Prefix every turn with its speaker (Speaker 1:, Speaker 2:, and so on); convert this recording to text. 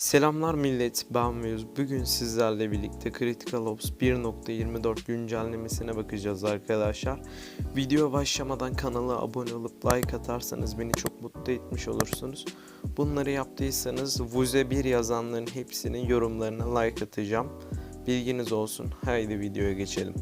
Speaker 1: Selamlar millet, ben Muyuz. Bugün sizlerle birlikte Critical Ops 1.24 güncellemesine bakacağız arkadaşlar. Video başlamadan kanala abone olup like atarsanız beni çok mutlu etmiş olursunuz. Bunları yaptıysanız Vuze 1 yazanların hepsinin yorumlarına like atacağım. Bilginiz olsun. Haydi videoya geçelim.